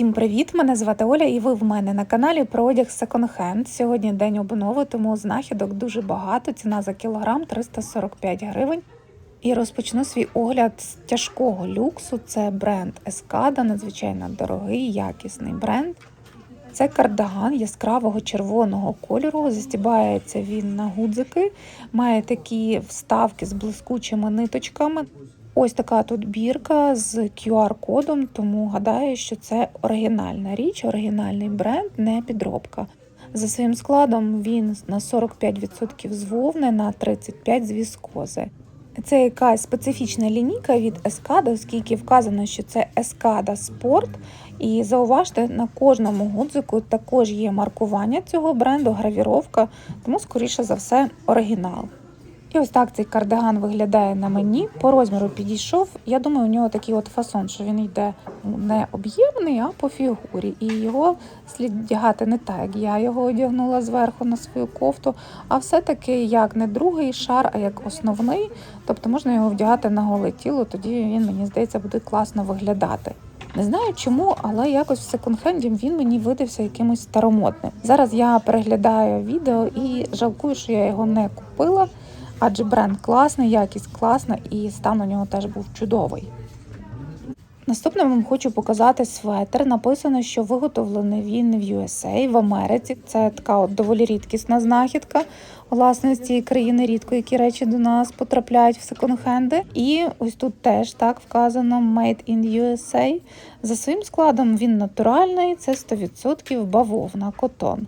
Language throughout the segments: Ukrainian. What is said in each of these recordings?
Усім привіт! Мене звати Оля, і ви в мене на каналі про одяг Hand. Сьогодні день обнови, тому знахідок дуже багато. Ціна за кілограм 345 гривень. І розпочну свій огляд з тяжкого люксу. Це бренд Ескада, надзвичайно дорогий, якісний бренд. Це кардиган яскравого червоного кольору. Застібається він на гудзики, має такі вставки з блискучими ниточками. Ось така тут бірка з QR-кодом, тому гадаю, що це оригінальна річ, оригінальний бренд, не підробка. За своїм складом він на 45% з вовни, на 35% з віскози. Це якась специфічна лінійка від Ескада, оскільки вказано, що це Ескада Спорт. І зауважте, на кожному гудзику також є маркування цього бренду, гравіровка, тому, скоріше за все, оригінал. І ось так цей кардиган виглядає на мені. По розміру підійшов. Я думаю, у нього такий от фасон, що він йде не об'ємний, а по фігурі. І його слід вдягати не так, як я його одягнула зверху на свою кофту, а все-таки як не другий шар, а як основний. Тобто можна його вдягати на голе тіло, тоді він, мені здається, буде класно виглядати. Не знаю чому, але якось в секонд-хенді він мені видався якимось старомодним. Зараз я переглядаю відео і жалкую, що я його не купила. Адже бренд класний, якість класна і стан у нього теж був чудовий. Наступним вам хочу показати светр. Написано, що виготовлений він в USA, в Америці. Це така от доволі рідкісна знахідка. Власне, з цієї країни рідко які речі до нас потрапляють в секонд-хенди. І ось тут теж так вказано Made in USA. За своїм складом він натуральний, це 100% бавовна, котон.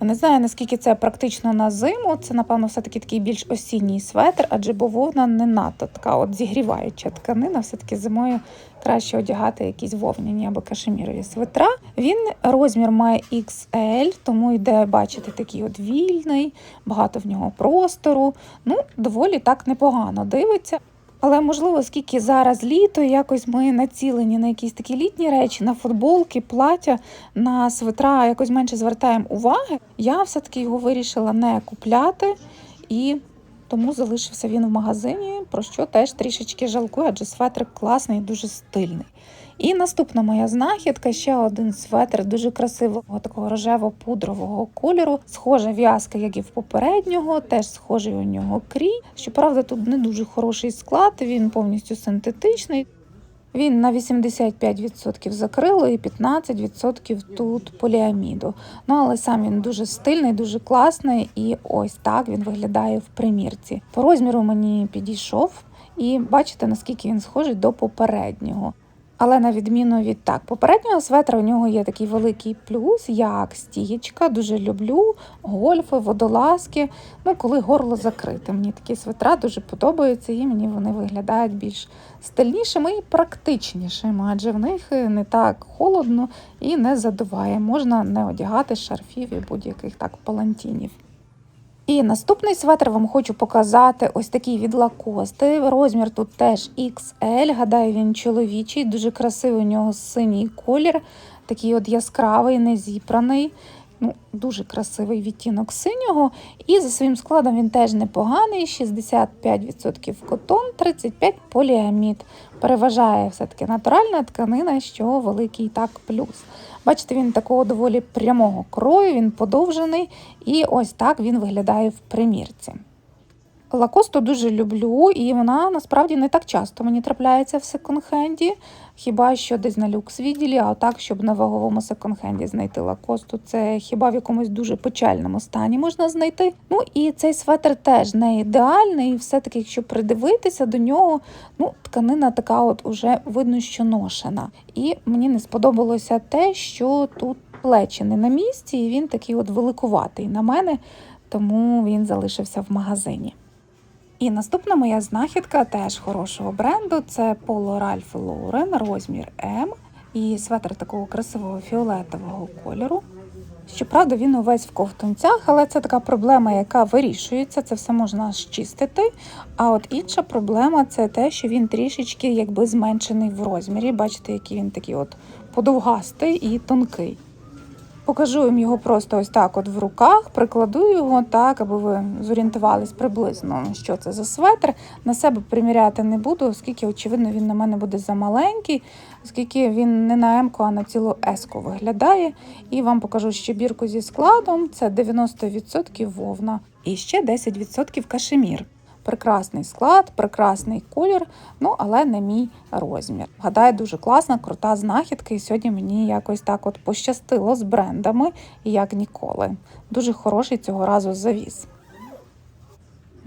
Не знаю, наскільки це практично на зиму. Це, напевно, все-таки такий більш осінній светр, адже бавовна не надто така от зігріваюча тканина. Все-таки зимою краще одягати якісь вовняні або кашемірові светра. Він розмір має XL, тому йде, бачите, такий от вільний, багато в нього простору. Ну, доволі так непогано дивиться. Але можливо, оскільки зараз літо, якось ми націлені на якісь такі літні речі, на футболки, плаття, на свитра якось менше звертаємо уваги. Я все-таки його вирішила не купляти і тому залишився він в магазині, про що теж трішечки жалкую, адже светрик класний дуже стильний. І наступна моя знахідка ще один светр дуже красивого, такого рожево-пудрового кольору. Схожа в'язка, як і в попереднього, теж схожий у нього крій. Щоправда, тут не дуже хороший склад, він повністю синтетичний. Він на 85% закрило і 15% тут поліаміду. Ну але сам він дуже стильний, дуже класний, і ось так він виглядає в примірці. По розміру мені підійшов, і бачите, наскільки він схожий до попереднього. Але на відміну від так, попереднього светра у нього є такий великий плюс, як стієчка. Дуже люблю гольфи, водолазки. Ну, коли горло закрите. Мені такі светра дуже подобаються, і мені вони виглядають більш стильнішими і практичнішими, адже в них не так холодно і не задуває. Можна не одягати шарфів і будь-яких так палантінів. І наступний светр вам хочу показати ось такий від лакости. Розмір тут теж XL. Гадаю, він чоловічий, дуже красивий у нього синій колір, такий от яскравий, незіпраний. Ну, Дуже красивий відтінок синього. І за своїм складом він теж непоганий: 65% котон, 35% поліамід. Переважає все-таки натуральна тканина, що великий так плюс. Бачите, він такого доволі прямого крою, він подовжений, і ось так він виглядає в примірці. Лакосту дуже люблю, і вона насправді не так часто мені трапляється в секонд-хенді. Хіба що десь на люкс відділі, а так, щоб на ваговому секонд-хенді знайти лакосту, це хіба в якомусь дуже печальному стані можна знайти. Ну і цей светр теж не ідеальний, все-таки, якщо придивитися до нього, ну, тканина така от уже видно, що ношена. І мені не сподобалося те, що тут плечі не на місці, і він такий от великуватий на мене, тому він залишився в магазині. І наступна моя знахідка теж хорошого бренду це Polo Ralph Lauren, розмір М. І светр такого красивого фіолетового кольору. Щоправда, він увесь в ковтунцях, але це така проблема, яка вирішується, це все можна щистити. А от інша проблема це те, що він трішечки якби зменшений в розмірі. Бачите, який він такий от подовгастий і тонкий. Покажу їм його просто ось так от в руках, прикладу його так, аби ви зорієнтувались приблизно, що це за светр. На себе приміряти не буду, оскільки, очевидно, він на мене буде замаленький, оскільки він не на М-ку, а на цілу С-ку виглядає. І вам покажу ще бірку зі складом. Це 90% вовна і ще 10% кашемір. Прекрасний склад, прекрасний колір, ну але не мій розмір. Гадаю, дуже класна, крута знахідка. І сьогодні мені якось так от пощастило з брендами, як ніколи. Дуже хороший цього разу завіз.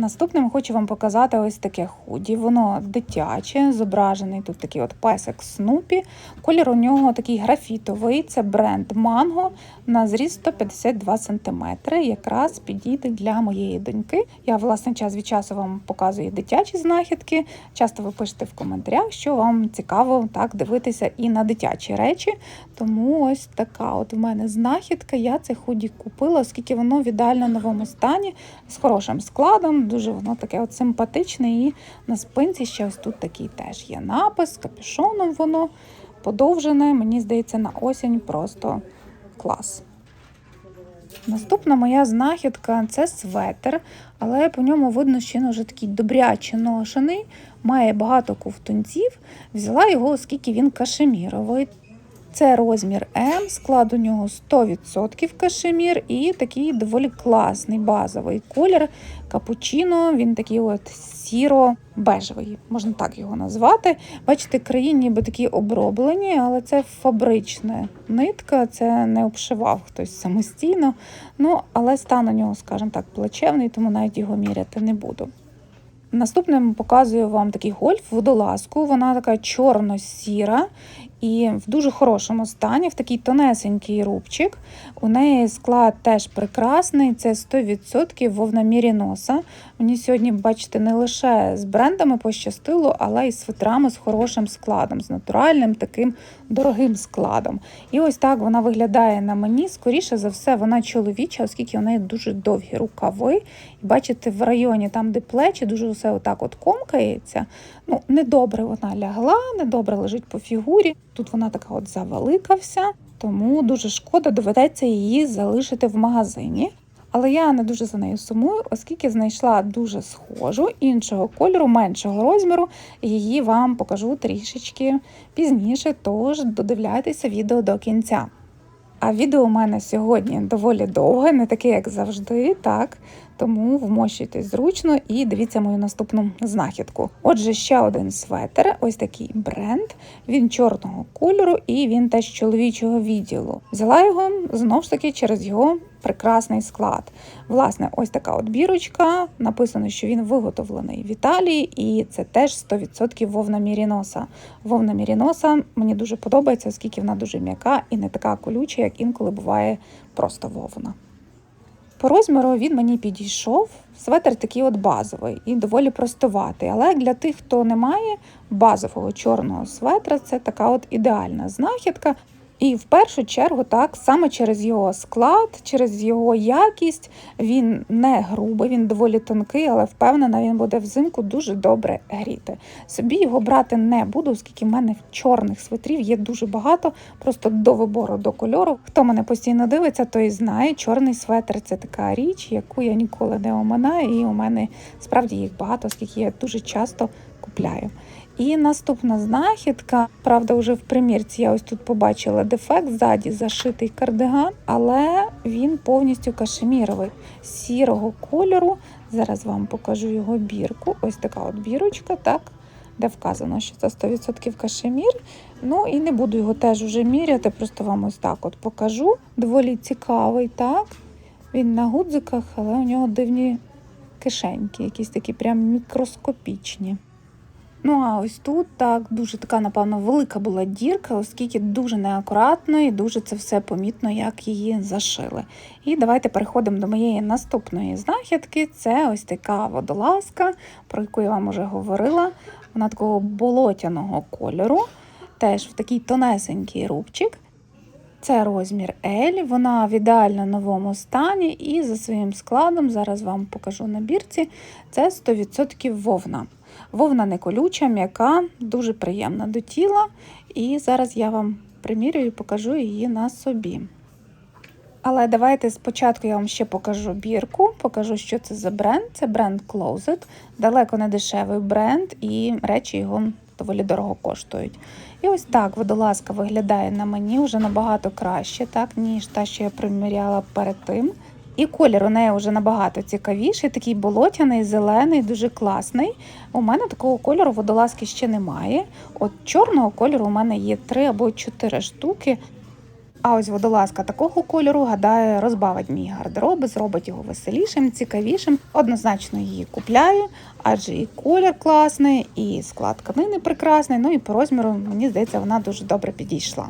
Наступним хочу вам показати ось таке худі. Воно дитяче, зображений тут такий от песик Снупі. Колір у нього такий графітовий, це бренд Манго на зріст 152 см. Якраз підійде для моєї доньки. Я, власне, час від часу вам показую дитячі знахідки. Часто ви пишете в коментарях, що вам цікаво так дивитися і на дитячі речі. Тому ось така от в мене знахідка. Я це худі купила, оскільки воно в ідеально новому стані з хорошим складом. Дуже воно таке от симпатичне. І на спинці ще ось тут такий теж є напис, капюшоном воно подовжене. Мені здається, на осінь просто клас. Наступна моя знахідка це светр, але по ньому видно, що він вже такий добряче ношений, має багато ковтунців. Взяла його, оскільки він кашеміровий. Це розмір М, склад у нього 100% кашемір і такий доволі класний базовий колір. Капучино, він такий от сіро-бежевий, можна так його назвати. Бачите, краї ніби такі оброблені, але це фабрична нитка, це не обшивав хтось самостійно. Ну, але стан у нього, скажімо так, плачевний, тому навіть його міряти не буду. Наступним показую вам такий гольф водолазку. Вона така чорно-сіра і в дуже хорошому стані, в такий тонесенький рубчик. У неї склад теж прекрасний, це 100% вовна міріноса. Мені сьогодні, бачите, не лише з брендами пощастило, але й з фитрами з хорошим складом, з натуральним таким дорогим складом. І ось так вона виглядає на мені. Скоріше за все, вона чоловіча, оскільки у неї дуже довгі рукави. І бачите, в районі, там, де плечі, дуже все отак от комкається. Ну, недобре вона лягла, недобре лежить по фігурі. Тут вона така от завелика вся, тому дуже шкода, доведеться її залишити в магазині. Але я не дуже за нею сумую, оскільки знайшла дуже схожу іншого кольору, меншого розміру. Її вам покажу трішечки пізніше, тож додивляйтеся відео до кінця. А відео у мене сьогодні доволі довге, не таке, як завжди, так. Тому вмощуйтесь зручно і дивіться мою наступну знахідку. Отже, ще один светр, ось такий бренд. Він чорного кольору і він теж чоловічого відділу. Взяла його знову ж таки через його прекрасний склад. Власне, ось така от бірочка. Написано, що він виготовлений в Італії, і це теж 100% вовна міріноса. Вовна міріноса мені дуже подобається, оскільки вона дуже м'яка і не така колюча, як інколи буває просто вовна. По розміру він мені підійшов. Светр такий от базовий і доволі простуватий. Але для тих, хто не має базового чорного светра, це така от ідеальна знахідка. І в першу чергу, так, саме через його склад, через його якість, він не грубий, він доволі тонкий, але впевнена, він буде взимку дуже добре гріти. Собі його брати не буду, оскільки в мене чорних свитрів є дуже багато, просто до вибору до кольору. Хто мене постійно дивиться, той знає, чорний светр це така річ, яку я ніколи не оминаю, і у мене справді їх багато, оскільки я дуже часто купляю. І наступна знахідка, правда, вже в примірці я ось тут побачила дефект ззаді зашитий кардиган, але він повністю кашеміровий сірого кольору. Зараз вам покажу його бірку. Ось така от бірочка, так, де вказано, що це 100% кашемір. Ну і не буду його теж уже міряти, просто вам ось так от покажу. Доволі цікавий, так. Він на гудзиках, але у нього дивні кишеньки, якісь такі прям мікроскопічні. Ну, а ось тут так дуже така, напевно, велика була дірка, оскільки дуже неакуратно і дуже це все помітно, як її зашили. І давайте переходимо до моєї наступної знахідки. Це ось така водолазка, про яку я вам вже говорила. Вона такого болотяного кольору, теж в такий тонесенький рубчик. Це розмір L, вона в ідеально новому стані, і за своїм складом, зараз вам покажу на бірці, це 100% вовна. Вовна не колюча, м'яка, дуже приємна до тіла. І зараз я вам примірюю і покажу її на собі. Але давайте спочатку я вам ще покажу бірку, покажу, що це за бренд. Це бренд Closet, далеко не дешевий бренд, і речі його доволі дорого коштують. І ось так водолазка виглядає на мені вже набагато краще, так, ніж та, що я приміряла перед тим. І колір у неї вже набагато цікавіший, такий болотяний, зелений, дуже класний. У мене такого кольору водолазки ще немає. От чорного кольору у мене є три або чотири штуки. А ось водолазка такого кольору, гадаю, розбавить мій гардероб, зробить його веселішим, цікавішим. Однозначно її купляю, адже і колір класний, і склад тканини прекрасний. Ну і по розміру, мені здається, вона дуже добре підійшла.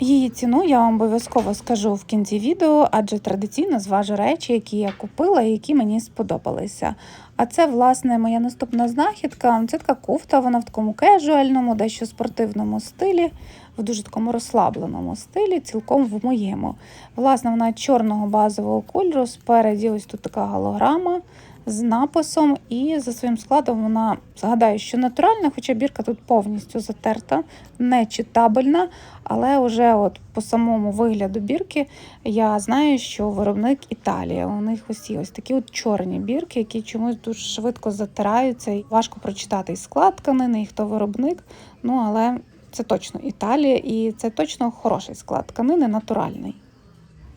Її ціну я вам обов'язково скажу в кінці відео, адже традиційно зважу речі, які я купила і які мені сподобалися. А це, власне, моя наступна знахідка. Це така кофта, вона в такому кежуальному, дещо спортивному стилі, в дуже такому розслабленому стилі, цілком в моєму. Власне, вона чорного базового кольору. Спереді ось тут така голограма з написом, і за своїм складом вона згадаю, що натуральна, хоча бірка тут повністю затерта, не читабельна. Але вже от по самому вигляду бірки я знаю, що виробник Італія. У них ось ось такі от чорні бірки, які чомусь дуже швидко затираються. і Важко прочитати і склад тканини, і хто виробник. Ну але це точно Італія, і це точно хороший склад тканини, натуральний.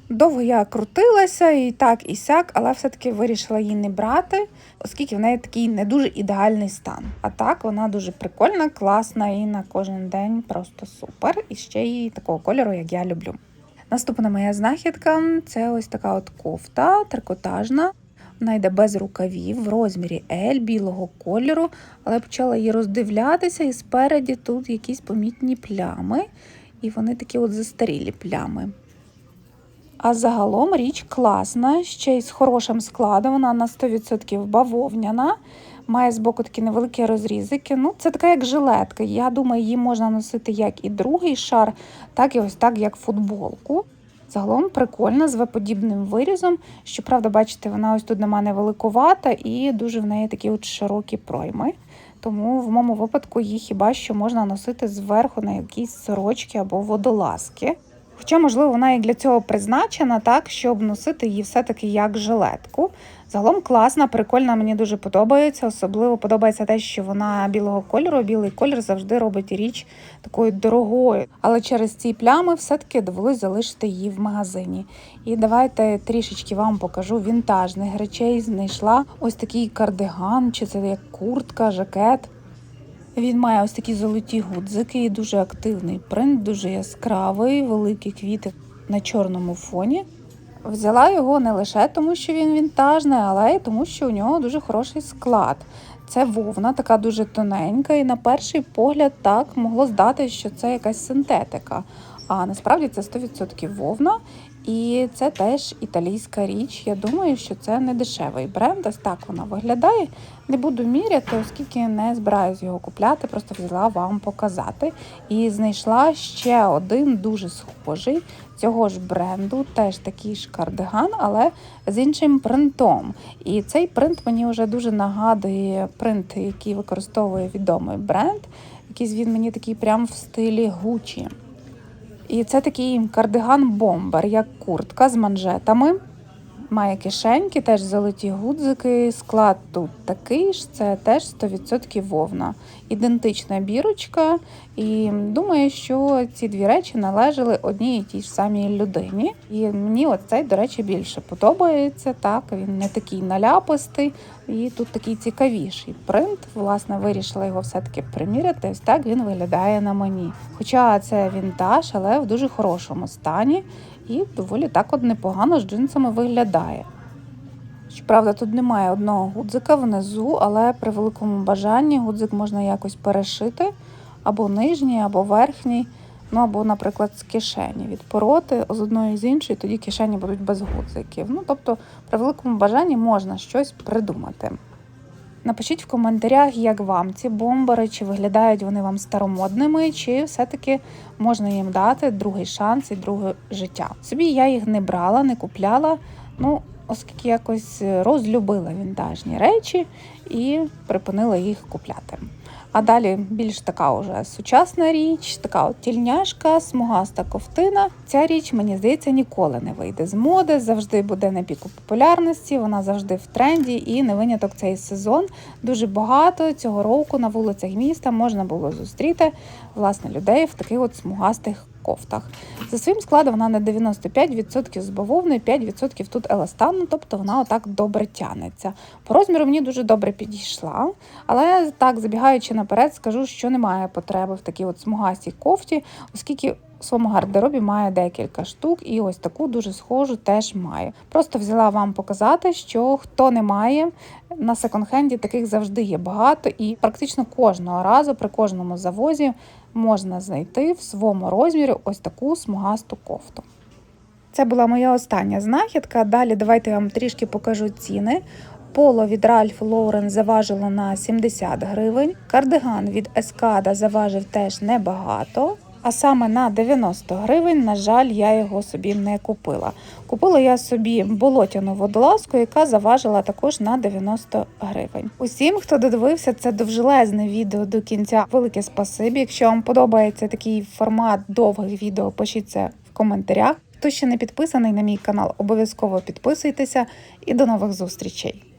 Довго я крутилася і так, і сяк, але все-таки вирішила її не брати, оскільки в неї такий не дуже ідеальний стан. А так вона дуже прикольна, класна і на кожен день просто супер. І ще й такого кольору, як я люблю. Наступна моя знахідка це ось така от кофта трикотажна. Вона йде без рукавів в розмірі L білого кольору, але почала її роздивлятися, і спереді тут якісь помітні плями, і вони такі от застарілі плями. А загалом річ класна, ще й з хорошим складом. Вона на 100% бавовняна. Має збоку такі невеликі розрізики. Ну, Це така як жилетка. Я думаю, її можна носити як і другий шар, так і ось так, як футболку. Загалом прикольна, з веподібним вирізом. Щоправда, бачите, вона ось тут на мене великувата і дуже в неї такі от широкі пройми. Тому в моєму випадку її хіба що можна носити зверху на якісь сорочки або водолазки. Хоча, можливо, вона і для цього призначена, так, щоб носити її все-таки як жилетку. Загалом класна, прикольна, мені дуже подобається. Особливо подобається те, що вона білого кольору. Білий колір завжди робить річ такою дорогою. Але через ці плями все-таки довелось залишити її в магазині. І давайте трішечки вам покажу вінтажних речей. Знайшла ось такий кардиган, чи це як куртка, жакет. Він має ось такі золоті гудзики, дуже активний принт, дуже яскравий, великі квіти на чорному фоні. Взяла його не лише тому, що він вінтажний, але й тому, що у нього дуже хороший склад. Це вовна, така дуже тоненька, і на перший погляд так могло здати, що це якась синтетика. А насправді це 100% вовна. І це теж італійська річ. Я думаю, що це не дешевий бренд. Ось так вона виглядає. Не буду міряти, оскільки не збираюсь його купляти, просто взяла вам показати. І знайшла ще один дуже схожий цього ж бренду, теж такий ж кардиган, але з іншим принтом. І цей принт мені вже дуже нагадує принт, який використовує відомий бренд. Якийсь він мені такий прям в стилі Гучі. І це такий кардиган-бомбер, як куртка з манжетами. Має кишеньки, теж золоті гудзики. Склад тут такий ж, це теж 100% вовна. Ідентична бірочка. І думаю, що ці дві речі належали одній і тій ж самій людині. І мені оцей, до речі, більше подобається. Так, Він не такий наляпистий і тут такий цікавіший принт. Власне, вирішила його все-таки приміряти. Ось так він виглядає на мені. Хоча це вінтаж, але в дуже хорошому стані і доволі так от непогано з джинсами виглядає. Щоправда, тут немає одного гудзика внизу, але при великому бажанні гудзик можна якось перешити або нижній, або верхній, ну або, наприклад, з кишені відпороти з одної з іншої, тоді кишені будуть без гудзиків. Ну, тобто, при великому бажанні можна щось придумати. Напишіть в коментарях, як вам ці бомбери, чи виглядають вони вам старомодними, чи все-таки можна їм дати другий шанс і друге життя. Собі я їх не брала, не купляла, ну, оскільки якось розлюбила вінтажні речі і припинила їх купляти. А далі більш така уже сучасна річ, така от тільняшка, смугаста ковтина. Ця річ, мені здається, ніколи не вийде з моди, завжди буде на піку популярності, вона завжди в тренді і не виняток цей сезон. Дуже багато цього року на вулицях міста можна було зустріти власне людей в таких от смугастих кофтах. За своїм складом вона на 95% з бавовни, 5% тут еластану, тобто вона отак добре тянеться. По розміру мені дуже добре підійшла, але так, забігаючи наперед, скажу, що немає потреби в такій от смугастій кофті, оскільки у своєму гардеробі має декілька штук, і ось таку дуже схожу теж маю. Просто взяла вам показати, що хто не має на секонд-хенді, таких завжди є багато, і практично кожного разу при кожному завозі можна знайти в своєму розмірі ось таку смугасту кофту. Це була моя остання знахідка. Далі давайте я вам трішки покажу ціни. Поло від Ralph Lauren заважило на 70 гривень. Кардиган від Ескада заважив теж небагато. А саме на 90 гривень, на жаль, я його собі не купила. Купила я собі болотяну водолазку, яка заважила також на 90 гривень. Усім, хто додивився це довжелезне відео до кінця, велике спасибі. Якщо вам подобається такий формат довгих відео, пишіть це в коментарях. Хто ще не підписаний на мій канал, обов'язково підписуйтеся і до нових зустрічей.